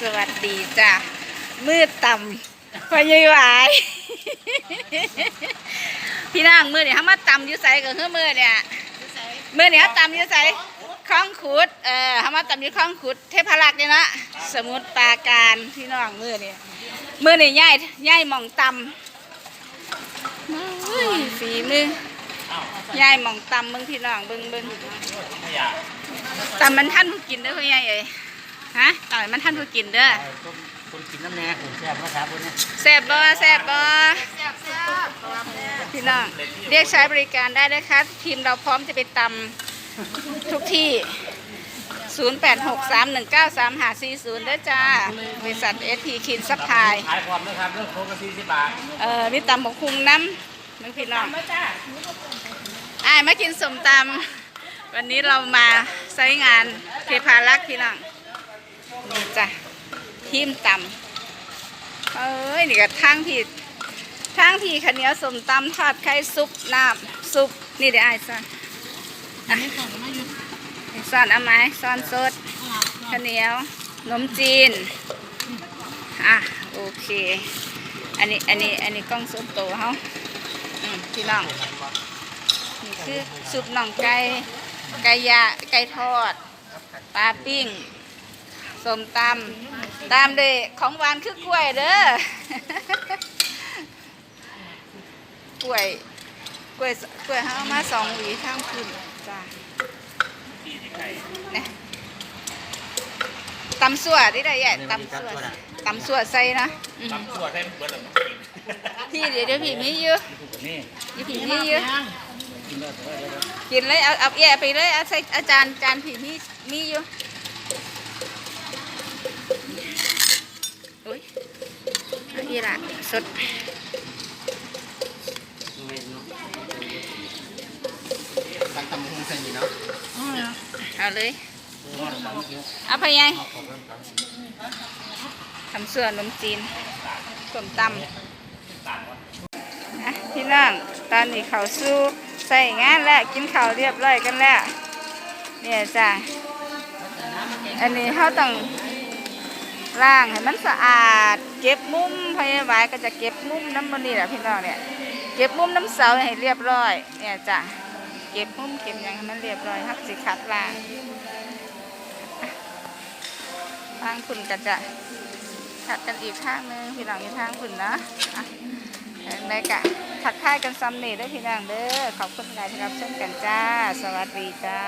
สวัสดีจ้ะมืดต่ำพอยี่หวายพี่นางมือเนี่ยเขามาต่ำยู่ใสกับเฮือมือเนี่ยมือเนี่ยเขาต่ำยู่ใสคลองขุดเออเขามาต่ำยู่คลองขุดเทพรักษ์เนี่ยนะสมุทรปาการพี่น้องมือเนี่ยมือเนี่ยย่ายย่ายมองต่ำฝีมือย่ายมองต่ำมึงพี่น้องเบิ้งเบิ้งต่ำมันท่านกินเด้อพ่อใหญ่เอ้ย ฮะต่ำมันท่านผู้กินเด้อคนกินน้ำแน่ผมแซ่บนะครับคนนี้แซ่บบ่แซ่บบ่พี่น้องเรียกใช้บริการได้เลยครับทีมเราพร้อมจะไปตำทุกที่ 0863193540เด้อจ้า บริษัทเอสพีคินซัพพลายขายความนะครับเรื่องโคกระซีสิบบาทเอ่อมีตำบกคุงน้ำมึงพี่น้องอ่ายมากินสมตำวันนี้เรามาใช้งานเทพารักษ์พี่น้องนี่ จ้ะทีมตำเอ้ยนี่ก็ทางพี่ทางพี่ข้าวเหนียวสมตำทอดไข่ซุปน้ำซุปนี่เดี๋ยวไอ้ายซ่อนอะซ่อนเอาไหมซ่อนสดข้าวเหนียวขนมจีนอะโอเค อันนี้อันนี้อันนี้กล้องส่วนตัวเขาพี่น้องนี่คือซุปน่องไก่ไก่ยาไก่ทอดปลาปิ้ง ส้มตำตามด้วยของหวานคือกล้วยเด้อกล้วยกล้วยกล้วยเขาเอามาสองหวีข้างคุณจ้าเนี่ยตำสั่วได้ได้ใหญ่ตำสั่วตำสั่วใส่นะอืมตำตัวได้เบิร์ดหรอพี่เดี๋ยวเดี๋ยวพี่มีเยอะนี่อยู่พี่มีเยอะกินได้ได้ได้กินเลยเอาเอาแย่ไปเลยเอาใส่อาจารย์จานพี่มีมีอยู่อุ้ย เอาอีหละสดตั้งตำหุ้งใส่นี่เนาะเอาเลย เอาไปยังทำเสื้อนมจีนส้มตำนะพี่น้องตอนนี้เขาสู้ใส่งานแล้วกินข้าวเรียบร้อยกันแล้วเนี่ยจ้ะอันนี้เขาต้อง ล้างให้มันสะอาด เก็บมุมพยาบาลก็จะเก็บมุมน้ำมันนี่แหละพี่น้องเนี่ย เก็บมุมน้ำเสาให้เรียบร้อย เนี่ยจ้ะเก็บมุมเก็บอย่างให้มันเรียบร้อยครับสิคัดล้างทางคุณก็จะขัดกันอีกข้างหนึงพี่น้องอีกข้างคุณนะอะในกะทักทายกันซ้ำนี่เด้วยพี่น้องเด้อขอบคุณหลายที่รับชมกันจ้า สวัสดีจ้า